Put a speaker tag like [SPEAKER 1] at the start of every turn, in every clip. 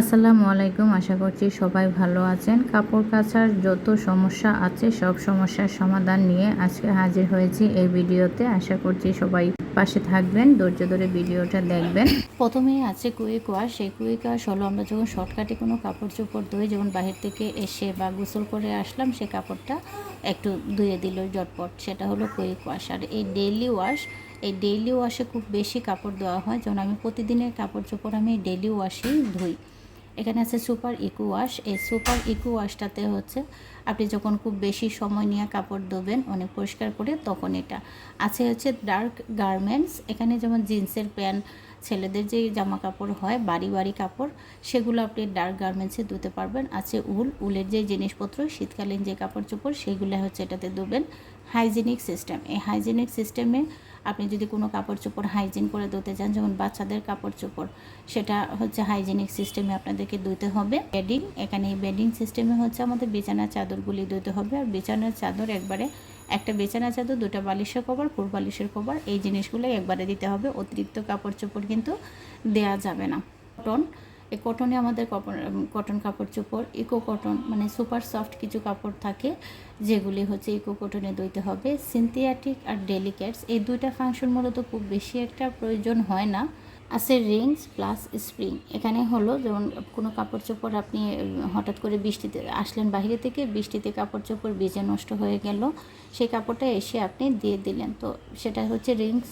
[SPEAKER 1] আসসালামু আলাইকুম, আশা করছি সবাই ভালো আছেন। কাপড় কাচার যত সমস্যা আছে, সব সমস্যার সমাধান নিয়ে আজকে হাজির হয়েছি এই ভিডিওতে। আশা করছি সবাই পাশে থাকবেন, ধৈর্য ধরে ভিডিওটা দেখবেন। প্রথমেই আছে কুইক ওয়াশ সেই কুইক ওয়াশ হলো, আমরা যখন শর্টকাটে কোনো কাপড় চোপড় ধুই যখন বাহির থেকে এসে বা গোসল করে আসলাম, সে কাপড়টা একটু ধুয়ে দিল জটপট সেটা হলো কুইক ওয়াশ আর এই ডেইলি ওয়াশ, এই ডেইলি ওয়াশে খুব বেশি কাপড় দেওয়া হয় যেমন আমি প্রতিদিনের কাপড় চোপড় আমি ডেইলি ওয়াশেই ধুই। এখানে আছে সুপার ইকো ওয়াশ। এই সুপার ইকো ওয়াশটাতে হচ্ছে আপনি যখন খুব বেশি সময় নিয়ে কাপড় ধোবেন, অনেক পরিষ্কার করে, তখন এটা। আছে হচ্ছে ডার্ক গার্মেন্টস এখানে যেমন জিন্সের প্যান্ট, ছেলেদের যে জামা কাপড় হয়, বাড়ি বাড়ি কাপড়, সেগুলো আপনি ডার্ক গার্মেন্টসে ধুতে পারবেন। আছে উল, উলের যে জিনিসপত্র, শীতকালীন যে কাপড় চোপড়, সেগুলো হচ্ছে এটাতে ধুবেন। হাইজেনিক সিস্টেম এই হাইজেনিক সিস্টেমে আপনি যদি কোনো কাপড় চোপড় হাইজিন করে ধুতে চান, যেমন বাচ্চাদের কাপড় চোপড়, সেটা হচ্ছে হাইজেনিক সিস্টেমে আপনাদেরকে ধুতে হবে। বেডিং এখানে এই বেডিং সিস্টেমে হচ্ছে আমাদের বিছানার চাদরগুলি ধুতে হবে। আর বিছানার চাদর একবারে, একটা বিছানা চাদর, দুটা বালিশের কভার, ফুল বালিশের কভার, এই জিনিসগুলো একবারে দিতে হবে। অতিরিক্ত কাপড় চোপড় কিন্তু দেয়া যাবে না। কটন এই কটনে আমাদের কটন কাপড় চোপড় ইকো কটন মানে সুপার সফট কিছু কাপড় থাকে, যেগুলি হচ্ছে ইকো কটনে দইতে হবে। সিনথিয়াটিক আর ডেলিকেটস এই দুইটা ফাংশন মূলত খুব বেশি একটা প্রয়োজন হয় না। আছে রিংস প্লাস স্প্রিং এখানে হলো যেমন কোনো কাপড় চোপড় আপনি হঠাৎ করে বৃষ্টিতে আসলেন বাইরে থেকে, বৃষ্টিতে কাপড় চোপড় ভিজে নষ্ট হয়ে গেল, সেই কাপড়টা এসে আপনি দিয়ে দিলেন। তো সেটা হচ্ছে রিংস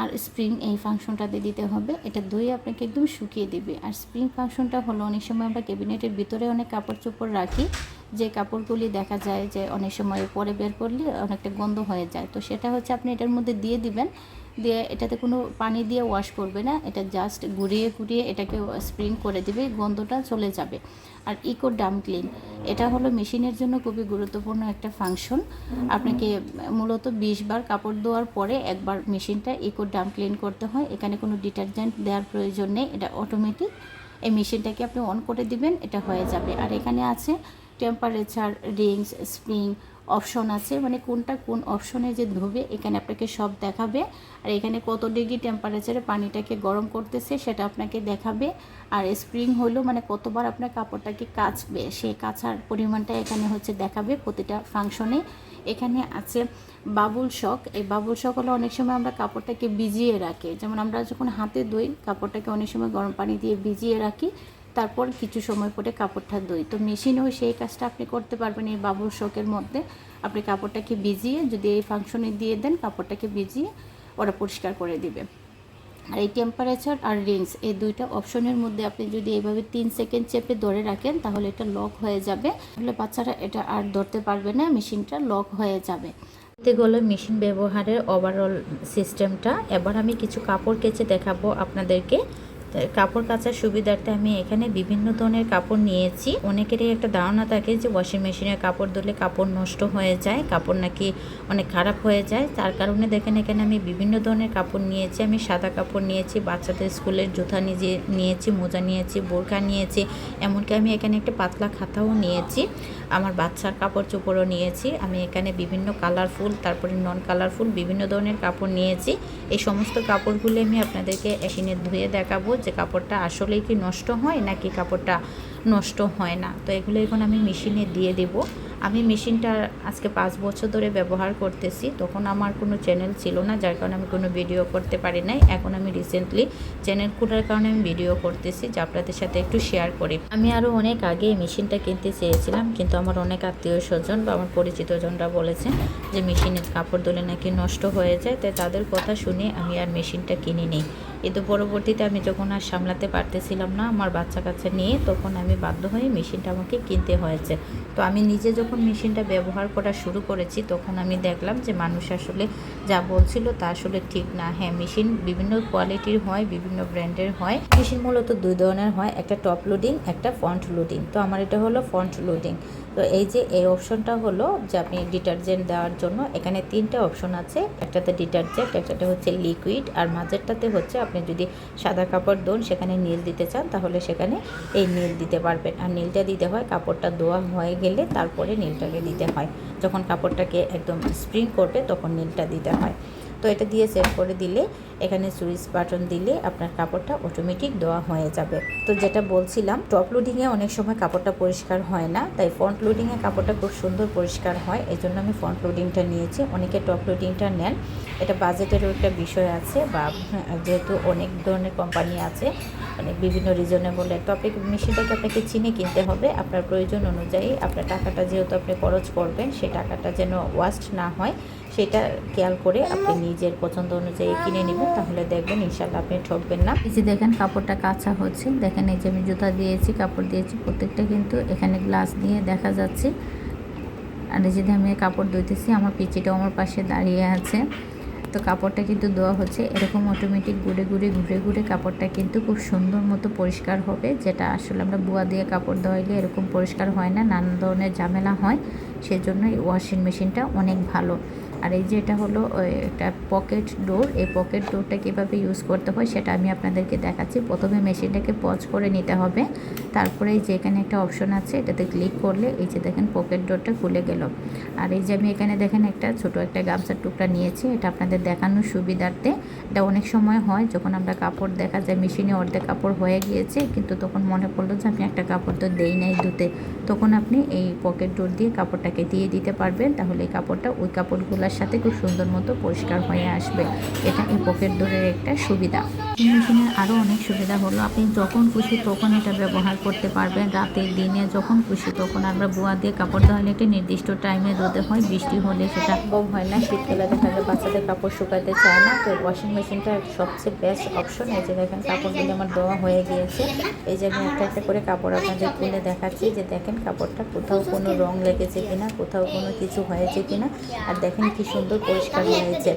[SPEAKER 1] আর স্প্রিং এই ফাংশনটা দিয়ে দিতে হবে। এটা দই আপনাকে একদম শুকিয়ে দিবে। আর স্প্রিং ফাংশনটা হলো অনেক সময় আমরা ক্যাবিনেটের ভিতরে অনেক কাপড় চোপড় রাখি। যে কাপড়গুলি দেখা যায় যে অনেক সময় পরে বের করলে অনেকটা গন্ধ হয়ে যায়। তো সেটা হচ্ছে আপনি এটার মধ্যে দিয়ে দিবেন। দিয়ে এটাতে কোনো পানি দিয়ে ওয়াশ করবে না, এটা জাস্ট ঘুরিয়ে ঘুরিয়ে এটাকে স্প্রিং করে দেবে, গন্ধটা চলে যাবে। আর ইকো ডাম ক্লিন এটা হলো মেশিনের জন্য খুবই গুরুত্বপূর্ণ একটা ফাংশন আপনাকে মূলত বিশ বার কাপড় ধোয়ার পরে একবার মেশিনটা ইকো ডাম ক্লিন করতে হয়, এখানে কোনো ডিটারজেন্ট দেওয়ার প্রয়োজন নেই, এটা অটোমেটিক এই মেশিনটাকে আপনি অন করে দিবেন, এটা হয়ে যাবে। আর এখানে আছে টেম্পারেচার রিংস স্প্রিং অপশন আছে মানে কোনটা কোন অপশনে যে ধোবে, এখানে আপনাকে সব দেখাবে। আর এখানে কত ডিগ্রি টেম্পারেচারে পানিটাকে গরম করতেছে সেটা আপনাকে দেখাবে। আর স্প্রিং হলো মানে কতবার আপনার কাপড়টাকে কাচবে সেই কাচার পরিমাণটা এখানে হচ্ছে দেখাবে প্রতিটা ফাংশনে এখানে আছে বাবুল শখ এই বাবুল শক হলো অনেক সময় আমরা কাপড়টাকে ভিজিয়ে রাখি। যেমন আমরা যখন হাতে ধুই, কাপড়টাকে অনেক সময় গরম পানি দিয়ে ভিজিয়ে রাখি তারপর কিছু সময় পরে কাপড়টা ধুই। তো মেশিনেও সেই কাজটা আপনি করতে পারবেন এই বাবুর শোকের মধ্যে। আপনি কাপড়টাকে ভিজিয়ে যদি এই ফাংশনে দিয়ে দেন, কাপড়টাকে ভিজিয়ে ওরা পরিষ্কার করে দিবে। আর এই টেম্পারেচার আর রিংস এই দুইটা অপশনের মধ্যে আপনি যদি এইভাবে তিন সেকেন্ড চেপে ধরে রাখেন, তাহলে এটা লক হয়ে যাবে। তাহলে বাচ্চারা এটা আর ধরতে পারবে না, মেশিনটা লক হয়ে যাবে। গেলো মেশিন ব্যবহারের ওভারঅল সিস্টেমটা এবার আমি কিছু কাপড় কেচে দেখাবো আপনাদেরকে। কাপড় কাচার সুবিধার্থে আমি এখানে বিভিন্ন ধরনের কাপড় নিয়েছি। অনেকেরই একটা ধারণা থাকে যে ওয়াশিং মেশিনে কাপড় ধুলে কাপড় নষ্ট হয়ে যায়, কাপড় নাকি অনেক খারাপ হয়ে যায়। তার কারণে দেখেন এখানে আমি বিভিন্ন ধরনের কাপড় নিয়েছি। আমি সাদা কাপড় নিয়েছি, বাচ্চাদের স্কুলের জুতা নিজে নিয়েছি, মোজা নিয়েছি, বোরখা নিয়েছি, এমনকি আমি এখানে একটা পাতলা খাতাও নিয়েছি। আমার বাচ্চার কাপড় চোপড়ও নিয়েছি। আমি এখানে বিভিন্ন কালারফুল তারপরে নন কালারফুল বিভিন্ন ধরনের কাপড় নিয়েছি। এই সমস্ত কাপড়গুলি আমি আপনাদেরকে এখানে ধুয়ে দেখাবো। যে কাপড়টা আসলেই কি নষ্ট হয় নাকি কাপড়টা নষ্ট হয় না। তো এগুলো এখন আমি মেশিনে দিয়ে দেব। আমি মেশিনটা আজকে পাঁচ বছর ধরে ব্যবহার করতেছি। তখন আমার কোনো চ্যানেল ছিল না, যার কারণে আমি কোনো ভিডিও করতে পারি নাই। এখন আমি রিসেন্টলি চ্যানেল খোলার কারণে আমি ভিডিও করতেছি, যা আপনাদের সাথে একটু শেয়ার করি। আমি আরও অনেক আগে এই মেশিনটা কিনতে চেয়েছিলাম, কিন্তু আমার অনেক আত্মীয় স্বজন বা আমার পরিচিতজনরা বলেছেন যে মেশিনে কাপড় ধুলে নাকি নষ্ট হয়ে যায়। তাই তাদের কথা শুনে আমি আর মেশিনটা কিনে নিই কিন্তু পরবর্তীতে আমি যখন আর সামলাতে পারতেছিলাম না আমার বাচ্চা কাচ্চা নিয়ে, তখন আমি বাধ্য হয়ে মেশিনটা আমাকে কিনতে হয়েছে। তো আমি নিজে যখন মেশিনটা ব্যবহার করা শুরু করেছি, তখন আমি দেখলাম যে মানুষ আসলে যা বলছিল তা আসলে ঠিক না। হ্যাঁ মেশিন বিভিন্ন কোয়ালিটির হয়, বিভিন্ন ব্র্যান্ডের হয়। মেশিন মূলত দুই ধরনের হয়, একটা টপ লোডিং, একটা ফ্রন্ট লোডিং। তো আমার এটা হলো ফ্রন্ট লোডিং। তো এই যে এই অপশনটা হলো যে আপনি ডিটারজেন্ট দেওয়ার জন্য এখানে তিনটা অপশন আছে, একটাতে ডিটারজেন্ট, একটাতে হচ্ছে লিকুইড, আর মাঝেরটাতে হচ্ছে আপনি যদি সাদা কাপড় দোন, সেখানে নীল দিতে চান, তাহলে সেখানে এই নীল দিতে পারবেন। আর নীলটা দিতে হয়, কাপড়টা ধোয়া হয়ে গেলে তারপরে নীলটাকে দিতে হয়। যখন কাপড়টাকে একদম স্প্রিং করবে, তখন নীলটা দিতে হয়। তো এটা দিয়ে সেট করে দিলে এখানে সুইচ বাটন দিলে আপনার কাপড়টা অটোমেটিক দেওয়া হয়ে যাবে। তো যেটা বলছিলাম টপ লোডিংয়ে অনেক সময় কাপড়টা পরিষ্কার হয় না, তাই ফ্রন্ট লোডিংয়ে কাপড়টা খুব সুন্দর পরিষ্কার হয় এই জন্য আমি ফ্রন্ট লোডিংটা নিয়েছি। অনেকে টপ লোডিংটা নেন। এটা বাজেটেরও একটা বিষয় আছে বা যেহেতু অনেক ধরনের কোম্পানি আছে মানে বিভিন্ন রিজনেবলের টপিক মেশিনটাকে আপনাকে চিনে কিনতে হবে। আপনার প্রয়োজন অনুযায়ী আপনার টাকাটা যেহেতু আপনি খরচ করবেন, সেই টাকাটা যেন ওয়াস্ট না হয়, সেটা খেয়াল করে আপনি নিজের পছন্দ অনুযায়ী কিনে নেবেন। তাহলে দেখবেন ইনশাল্লাহ আপনি ঠকবেন না। এই যে দেখেন কাপড়টা কাঁচা হচ্ছে, দেখেন এই যে আমি জুতা দিয়েছি, কাপড় দিয়েছি, প্রত্যেকটা কিন্তু এখানে গ্লাস দিয়ে দেখা যাচ্ছে। আর এই যে আমি কাপড় ধুইতেছি, আমার পিচিটাও আমার পাশে দাঁড়িয়ে আছে। তো কাপড়টা কিন্তু দেওয়া হচ্ছে, এরকম অটোমেটিক ঘুরে ঘুরে ঘুরে ঘুরে কাপড়টা কিন্তু খুব সুন্দর মতো পরিষ্কার হবে, যেটা আসলে আমরা বুয়া দিয়ে কাপড় ধোয়াইলে এরকম পরিষ্কার হয় না, নানান ধরনের ঝামেলা হয়। সেজন্য এই ওয়াশিং মেশিনটা অনেক ভালো। আর এই যে এটা হলো একটা পকেট ডোর এই পকেট ডোরটা কীভাবে ইউজ করতে হয় সেটা আমি আপনাদেরকে দেখাচ্ছি। প্রথমে মেশিনটাকে পজ করে নিতে হবে। তারপরে এই যে এখানে একটা অপশন আছে, এটাতে ক্লিক করলে এই যে দেখেন পকেট ডোরটা খুলে গেল। আর এই যে আমি এখানে দেখেন একটা ছোট একটা গামছার টুকরা নিয়েছি, এটা আপনাদের দেখানোর সুবিধার্থে। এটা অনেক সময় হয় যখন আমরা কাপড় দেখা যায় মেশিনে অর্ধেক কাপড় হয়ে গিয়েছে, কিন্তু তখন মনে পড়ল যে আমি একটা কাপড় তো দেই নাই ধুতে। তখন আপনি এই পকেট ডোর দিয়ে কাপড়টাকে দিয়ে দিতে পারবেন। তাহলে এই কাপড়টা ওই কাপড়গুলোর সাথে খুব সুন্দর মতো পরিষ্কার হয়ে আসবে। এটা এই পকেট ডোরের একটা সুবিধা। মেশিনের আরও অনেক সুবিধা হলো। আপনি যখন খুশি তখন এটা ব্যবহার করতে পারবেন। রাতে দিনে যখন খুশি তখন আমরা বোয়া দিয়ে কাপড় ধোয়ালে একটা নির্দিষ্ট টাইমে ধুতে হয়, বৃষ্টি হলে সেটা সম্ভব হয় না। শীতকালে দেখা যায় বাচ্চাদের কাপড় শুকাতে চায় না। তো ওয়াশিং মেশিনটা সবচেয়ে বেস্ট অপশন এই যে দেখেন কাপড়গুলো আমার ধোয়া হয়ে গিয়েছে। এই যে আমি একটা একটা করে কাপড় আপনাদের খুলে দেখাচ্ছি যে দেখেন কাপড়টা কোথাও কোনো রং লেগেছে কিনা, কোথাও কোনো কিছু হয়েছে কিনা। আর দেখেন কি সুন্দর, পরিষ্কার হয়েছে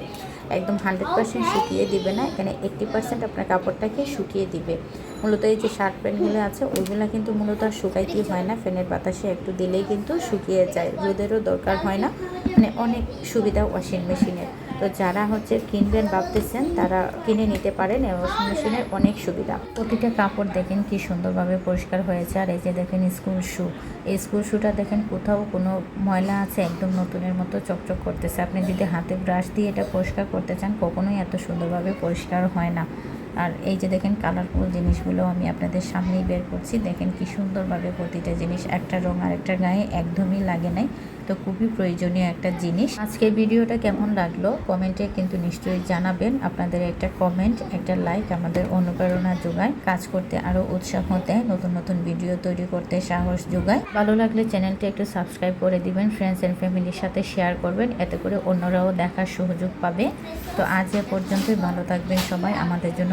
[SPEAKER 1] একদম হান্ড্রেড পার্সেন্ট শুকিয়ে দিবে না, এখানে এইট্টি পার্সেন্ট আপনার কাপড়টাকে শুকিয়ে দিবে। মূলত এই যে শার্ট প্যান্টগুলো আছে, ওইগুলো কিন্তু মূলত আর শুকাইতেই হয় না, ফ্যানের বাতাসে একটু দিলেই কিন্তু শুকিয়ে যায়। রোদেরও দরকার হয় না মানে অনেক সুবিধা ওয়াশিং মেশিনের তো যারা হচ্ছে কিনবেন, ভাবতেছেন তারা কিনে নিতে পারেন ওয়াশিং মেশিনের অনেক সুবিধা। প্রতিটা কাপড় দেখেন কি সুন্দরভাবে পরিষ্কার হয়েছে। আর এই যে দেখেন স্কুল শু, এই স্কুল শুটা দেখেন কোথাও কোনো ময়লা আছে, একদম নতুনের মতো চকচক করতেছে। আপনি যদি হাতে ব্রাশ দিয়ে এটা পরিষ্কার করতে চান, কখনোই এত সুন্দরভাবে পরিষ্কার হয় না। আর এই যে দেখেন কালারফুল জিনিসগুলো আমি আপনাদের সামনেই বের করছি। দেখেন কি সুন্দরভাবে প্রতিটা জিনিস একটা রং আরেকটা গায়ে একদমই লাগে নাই। তো খুবই প্রয়োজনীয় একটা জিনিস। আজকের ভিডিওটা কেমন লাগল? কমেন্টে কিন্তু নিশ্চয়ই জানাবেন। আপনাদের একটা কমেন্ট একটা লাইক আমাদের অনুপ্রেরণা যোগায়, কাজ করতে আরও উৎসাহ দেয়, নতুন নতুন ভিডিও তৈরি করতে সাহস যোগায়। ভালো লাগলে চ্যানেলটি একটু সাবস্ক্রাইব করে দিবেন ফ্রেন্ডস অ্যান্ড ফ্যামিলির সাথে শেয়ার করবেন, এতে করে অন্যরাও দেখার সুযোগ পাবে। তো আজ এ পর্যন্তই, ভালো থাকবেন সবাই। আমাদের জন্য